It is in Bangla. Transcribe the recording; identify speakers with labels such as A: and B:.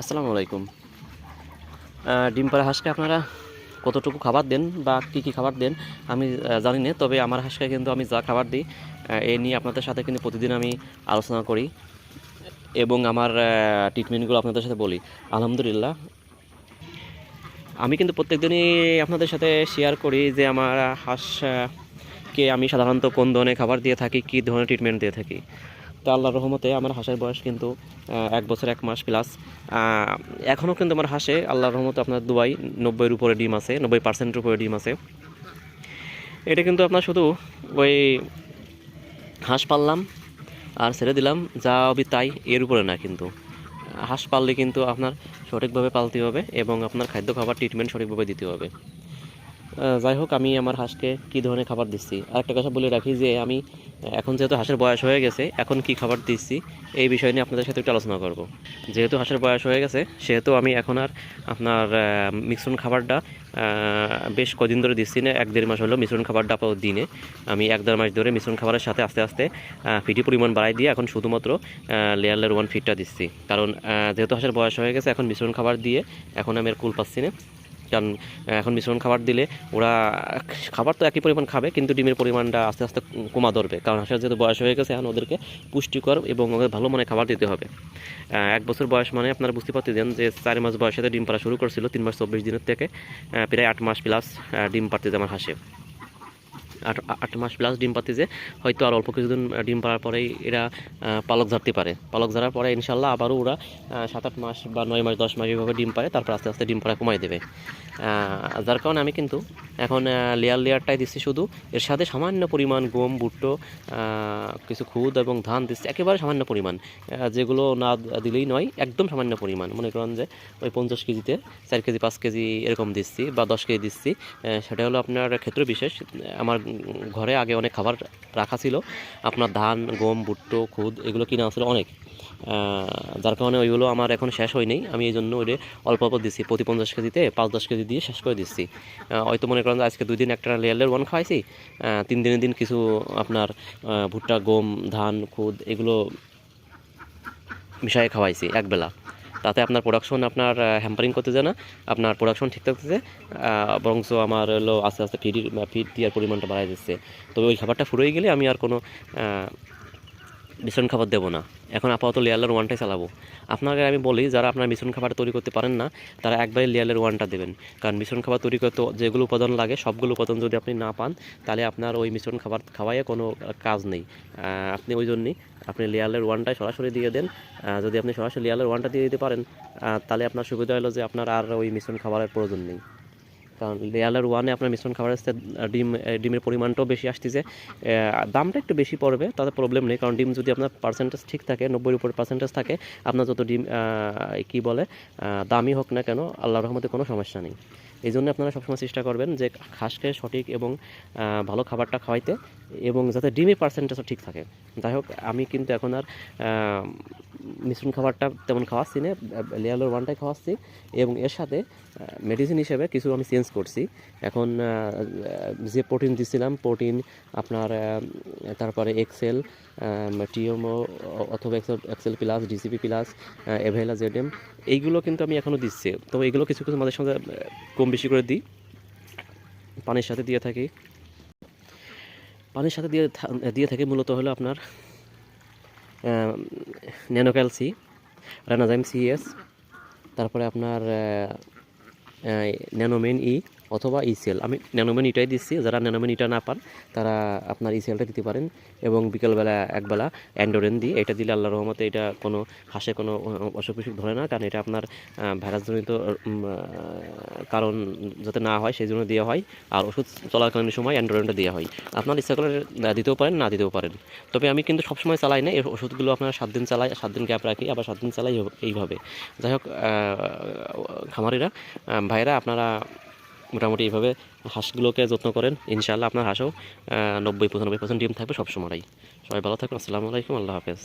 A: আসসালামু আলাইকুম। ডিম পাড়া হাঁসকে আপনারা কতটুকু খাবার দেন বা কী কী খাবার দেন, আমি জানি না। তবে আমার হাঁসকে কিন্তু আমি যা খাবার দিই এ নিয়ে আপনাদের সাথে কিন্তু প্রতিদিন আমি আলোচনা করি এবং আমার ট্রিটমেন্টগুলো আপনাদের সাথে বলি। আলহামদুলিল্লাহ। আমি কিন্তু প্রত্যেকদিনই আপনাদের সাথে শেয়ার করি যে আমার হাঁসকে আমি সাধারণত কোন ধরনের খাবার দিয়ে থাকি, কী ধরনের ট্রিটমেন্ট দিয়ে থাকি। তো আল্লাহর রহমতে আমার হাঁসের বয়স কিন্তু এক বছর এক মাস প্লাস এখনও কিন্তু আমার হাঁসে আল্লাহর রহমতে আপনার দুবাই নব্বইয়ের উপরে ডিম আছে, নব্বই পার্সেন্টের উপরে ডিম আছে। এটা কিন্তু আপনার শুধু ওই হাঁস পাললাম আর ছেড়ে দিলাম, যা হবে তাই, এর উপরে না কিন্তু। হাঁস পাললে কিন্তু আপনার সঠিকভাবে পালতে হবে এবং আপনার খাদ্য খাবার ট্রিটমেন্ট সঠিকভাবে দিতে হবে। যাই হোক, আমি আমার হাঁসকে কী ধরনের খাবার দিচ্ছি? আর একটা কথা বলে রাখি যে, আমি, এখন যেহেতু হাঁসের বয়স হয়ে গেছে, এখন কি খাবার দিচ্ছি এই বিষয় নিয়ে আপনাদের সাথে একটু আলোচনা করব। যেহেতু হাঁসের বয়স হয়ে গেছে, সেহেতু আমি এখন আর আপনার মিশ্রণ খাবারটা বেশ কদিন ধরে দিচ্ছি না, এক দেড় মাস হলো মিশ্রণ খাবারটা দিনে আমি এক দেড় মাস ধরে মিশ্রণ খাবারের সাথে আস্তে আস্তে ফিটি পরিমাণ বাড়াই দিয়ে এখন শুধুমাত্র লেয়ার লেয়ার ওয়ান ফিটটা দিচ্ছি। কারণ যেহেতু হাঁসের বয়স হয়ে গেছে, এখন মিশ্রণ খাবার দিয়ে এখন আমি আর কুল পাচ্ছি না। কারণ এখন মিশ্রণ খাবার দিলে ওরা খাবার তো একই পরিমাণ খাবে, কিন্তু ডিমের পরিমাণটা আস্তে আস্তে কমা ধরবে। কারণ হাঁসের যেহেতু বয়স হয়ে গেছে, এখন ওদেরকে পুষ্টিকর এবং ওদের ভালো মানে খাবার দিতে হবে। এক বছর বয়স মানে আপনারা বুঝতে পারতেছেন যে চার মাস বয়সে ডিম পাড়া শুরু করছিল, তিন মাস চব্বিশ দিনের থেকে প্রায় আট মাস প্লাস ডিম পাড়তেছে আমার হাঁসে। আট আট মাস প্লাস ডিম পাতিছে হয়তো আর অল্প কিছুদিন ডিম পাড়ার পরেই এরা পালক ঝাড়তে পারে। পালক ঝাড়ার পরে ইনশাল্লাহ আবারও ওরা সাত, আট মাস বা নয় মাস, দশ মাস এইভাবে ডিম পারে তারপর আস্তে আস্তে ডিম পাড়া কমাই দেবে। যার কারণে আমি কিন্তু এখন লেয়ার লেয়ারটাই দিচ্ছি শুধু। এর সাথে সামান্য পরিমাণ গম ভুট্টো কিছু খুদ এবং ধান দিচ্ছি, একেবারে সামান্য পরিমাণ। যেগুলো না দিলেই নয়, একদম সামান্য পরিমাণ। মনে করেন যে, ওই পঞ্চাশ কেজিতে চার কেজি, পাঁচ কেজি এরকম দিচ্ছি বা দশ কেজি দিচ্ছি। সেটা হলো আপনার ক্ষেত্র বিশেষ, আমার ঘরে আগে অনেক খাবার রাখা ছিল। আপনার ধান, গম, ভুট্টো, খুদ এগুলো কিনা ছিল অনেক। যার কারণে ওইগুলো আমার এখন শেষ হয়নি। আমি এই জন্য ওইটা অল্প অল্প দিচ্ছি প্রতি পঞ্চাশ কেজিতে পাঁচ দশ কেজি দিয়ে শেষ করে দিচ্ছি। হয়তো মনে করেন আজকে দুই দিন একটা লেয়ার ওয়ান খাওয়াইছি। তিন দিনের দিন কিছু আপনার ভুট্টা, গম, ধান, খুদ এগুলো মিশাই খাওয়াইছি একবেলা। তাতে আপনার প্রোডাকশন আপনার হ্যাম্পারিং করতে যায় না। আপনার প্রোডাকশন ঠিক থাকতেছে বরং আমার হলো আস্তে আস্তে ফিড ফিড দেওয়ার পরিমাণটা বাড়াই যাচ্ছে তবে ওই খাবারটা ফুরিয়ে গেলে আমি আর কোনো মিশ্রণ খাবার দেবো না। এখন আপাতত লেয়ারের ওয়ানটাই চালাবো। আপনাকে আমি বলি, যারা আপনার মিশ্রণ খাবার তৈরি করতে পারেন না, তারা একবারে লেয়ারের ওয়ানটা দেবেন। কারণ মিশ্রণ খাবার তৈরি করতে যেগুলো উপাদান লাগে, সবগুলো উপাদান যদি আপনি না পান, তাহলে আপনার ওই মিশ্রণ খাবার খাওয়াইয়ে কোনো কাজ নেই। আপনি ওই জন্যই আপনি লেয়ারের ওয়ানটাই সরাসরি দিয়ে দেন। যদি আপনি সরাসরি লেয়ারের ওয়ানটা দিয়ে দিতে পারেন তাহলে আপনার সুবিধা হলো যে আপনার আর ওই মিশ্রণ খাবারের প্রয়োজন নেই। কারণ লেয়ালার ওয়ানে আপনার মিশ্রণ খাবার আসতে ডিম ডিমের পরিমাণটাও বেশি আসতেছে। দামটা একটু বেশি পড়বে, তাতে প্রবলেম নেই, কারণ ডিম যদি আপনার পার্সেন্টেজ ঠিক থাকে, নব্বইয়ের উপরে পার্সেন্টেজ থাকে, আপনার যত ডিম কী বলে দামই হোক না কেন আল্লাহ রহমতে কোনো সমস্যা নেই। এই জন্য আপনারা সবসময় চেষ্টা করবেন যে হাঁসকে সঠিক এবং ভালো খাবারটা খাওয়াইতে এবং যাতে ডিমের পার্সেন্টেজও ঠিক থাকে। যাই হোক, আমি কিন্তু এখন আর মিশ্রণ খাবারটা তেমন খাওয়াচ্ছি না, লেয়ালোর ওয়ানটাই খাওয়াচ্ছি এবং এর সাথে মেডিসিন হিসেবে কিছু আমি চেঞ্জ করছি। এখন যে প্রোটিন দিছিলাম প্রোটিন আপনার তারপরে এক্সেল টিএমও অথবা Excel Excel plus DCP plus এভেলা ZM এইগুলো কিন্তু আমি এখনও দিচ্ছি। তো এইগুলো কিছু কিছু মাঝে সঙ্গে কম বেশি করে দিই। পানির সাথে দিয়ে থাকি। পানির সাথে দিয়ে দিয়ে থাকি মূলত হলো আপনার ন্যানোক্যাল সি, রানাজাইম সিএস তারপরে আপনার ন্যানোমেন ই অথবা ইসেল আমি ন্যানোমেন ইটাই দিচ্ছি যারা ন্যানোমেন ইটা না পান তারা আপনার ইসেলটা দিতে পারেন এবং বিকেলবেলা একবেলা অ্যান্ডোরেন দিই এটা দিলে আল্লাহ রহমতে এটা কোনো হাসে কোনো অসুখ বিসুখ ধরে না কারণ এটা আপনার ভাইরাসজনিত কারণ যাতে না হয় সেই জন্য দেওয়া হয়। আর ওষুধ চলাকালীন সময় অ্যান্ডোরেনটা দেওয়া হয়। আপনার ইচ্ছা আহ, দিতেও পারেন না দিতেও পারেন। তবে আমি কিন্তু সবসময় চালাই না এই ওষুধগুলো আপনার সাত দিন চালাই সাত দিন গ্যাপ রাখি আবার সাত দিন চালাই এইভাবে- যাই হোক খামারিরা ভাইরা আপনারা মোটামুটি এইভাবে হাঁসগুলোকে যত্ন করেন। ইনশাআল্লাহ আপনার হাঁসও নব্বই পঁচানব্বই পার্সেন্ট ডিম থাকবে সবসময়ই। সবাই ভালো থাকবেন আসসালামু আলাইকুম, আল্লাহ হাফেজ।